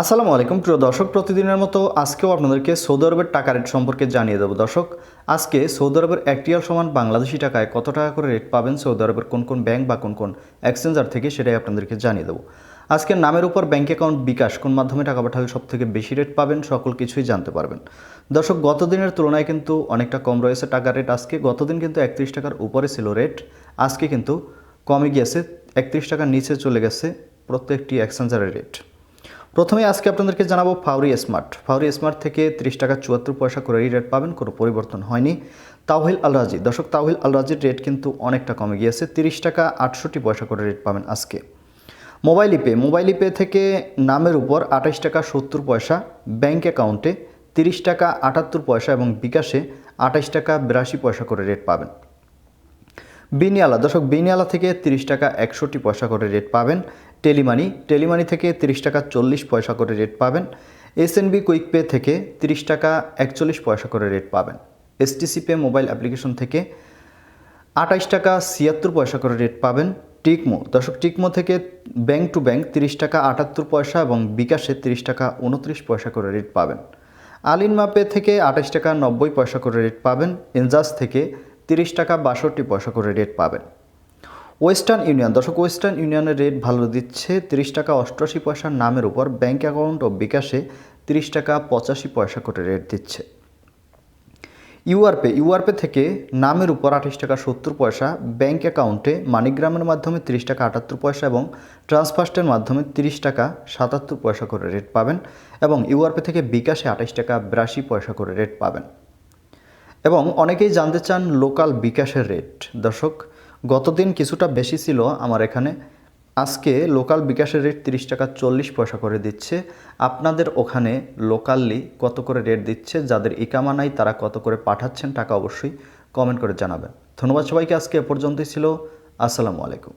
আসসালামু আলাইকুম। প্রিয় দর্শক, প্রতিদিনের মতো আজকেও আপনাদেরকে সৌদি আরবের টাকা রেট সম্পর্কে জানিয়ে দেবো। দর্শক, আজকে সৌদি আরবের একটিয়াল সমান বাংলাদেশি টাকায় কত টাকা করে রেট পাবেন? সৌদি আরবের কোন কোন ব্যাংক বা কোন কোন এক্সচেঞ্জার থেকে সেটাই আপনাদেরকে জানিয়ে দেবো। আজকে নামের উপর ব্যাংক অ্যাকাউন্ট বিকাশ কোন মাধ্যমে টাকা পাঠালে সব থেকে বেশি রেট পাবেন? সকল কিছুই জানতে পারবেন। দর্শক গত দিনের তুলনায় কিন্তু অনেকটা কম রয়েছে টাকার রেট। আজকে গতদিন কিন্তু একত্রিশ টাকার উপরে ছিল রেট। আজকে কিন্তু কমে গিয়েছে, একত্রিশ টাকার নিচে চলে গেছে প্রত্যেকটি এক্সচেঞ্জারের রেট। প্রথমে আজকে আপনাদেরকে জানাব ফাউরি স্মার্ট। ফাউরি স্মার্ট থেকে ত্রিশ টাকা চুয়াত্তর পয়সা করে রেট পাবেন, কোনো পরিবর্তন হয়নি। তাওহিল আল রাজি। দর্শক, তাওহিল আল রাজির রেট কিন্তু অনেকটা কমে গিয়েছে, তিরিশ টাকা আটষট্টি পয়সা করে রেট পাবেন আজকে। মোবাইল ইপে। মোবাইল ইপে থেকে নামের উপর আঠাশ টাকা সত্তর পয়সা ব্যাঙ্ক অ্যাকাউন্টে তিরিশ টাকা আটাত্তর পয়সা এবং বিকাশে আঠাশ টাকা বিরাশি পয়সা করে রেট পাবেন। বিনিয়ালা। দর্শক, বিনিয়ালা থেকে তিরিশ টাকা একষট্টি পয়সা করে রেট পাবেন। টেলিমানি। টেলিমানি থেকে তিরিশ টাকা চল্লিশ পয়সা করে রেট পাবেন। এসএনবি কুইক পে থেকে তিরিশ টাকা একচল্লিশ পয়সা করে রেট পাবেন। এসটিসি পে মোবাইল অ্যাপ্লিকেশন থেকে আঠাইশ টাকা ছিয়াত্তর পয়সা করে রেট পাবেন টিকমো। দর্শক, টিকমো থেকে ব্যাংক টু ব্যাংক তিরিশ টাকা আটাত্তর পয়সা এবং বিকাশে তিরিশ টাকা উনত্রিশ পয়সা করে রেট পাবেন। আলিন মাপে থেকে আঠাশ টাকা নব্বই পয়সা করে রেট পাবেন। এনজাস থেকে তিরিশ টাকা বাষট্টি পয়সা করে রেট পাবেন। Western union. দর্শক, ওয়েস্টার্ন ইউনিয়নের রেট ভালো দিচ্ছে তিরিশ টাকা অষ্টআশি পয়সার নামের উপর। ব্যাঙ্ক অ্যাকাউন্ট ও বিকাশে তিরিশ টাকা পঁচাশি পয়সা করে রেট দিচ্ছে। ইউআরপে ইউআরপে থেকে নামের উপর আঠাশ টাকা সত্তর পয়সা ব্যাঙ্ক অ্যাকাউন্টে মানিগ্রামের মাধ্যমে তিরিশ টাকা আটাত্তর পয়সা এবং ট্রান্সফার্স্টের মাধ্যমে তিরিশ টাকা সাতাত্তর পয়সা করে রেট পাবেন এবং ইউআরপে থেকে বিকাশে আঠাশ টাকা বিরাশি পয়সা করে রেট পাবেন। এবং অনেকেই জানতে চান লোকাল বিকাশের রেট দর্শক গতদিন কিছুটা বেশি ছিল আমার এখানে। আজকে লোকাল বিকাশের রেট তিরিশ টাকা চল্লিশ পয়সা করে দিচ্ছে। আপনাদের ওখানে লোকাললি কত করে রেট দিচ্ছে, যাদের ইকামা নাই, তারা কত করে পাঠাচ্ছেন, টাকা অবশ্যই কমেন্ট করে জানাবেন। ধন্যবাদ সবাইকে, আজকে এ পর্যন্তই ছিল। আসসালামু আলাইকুম।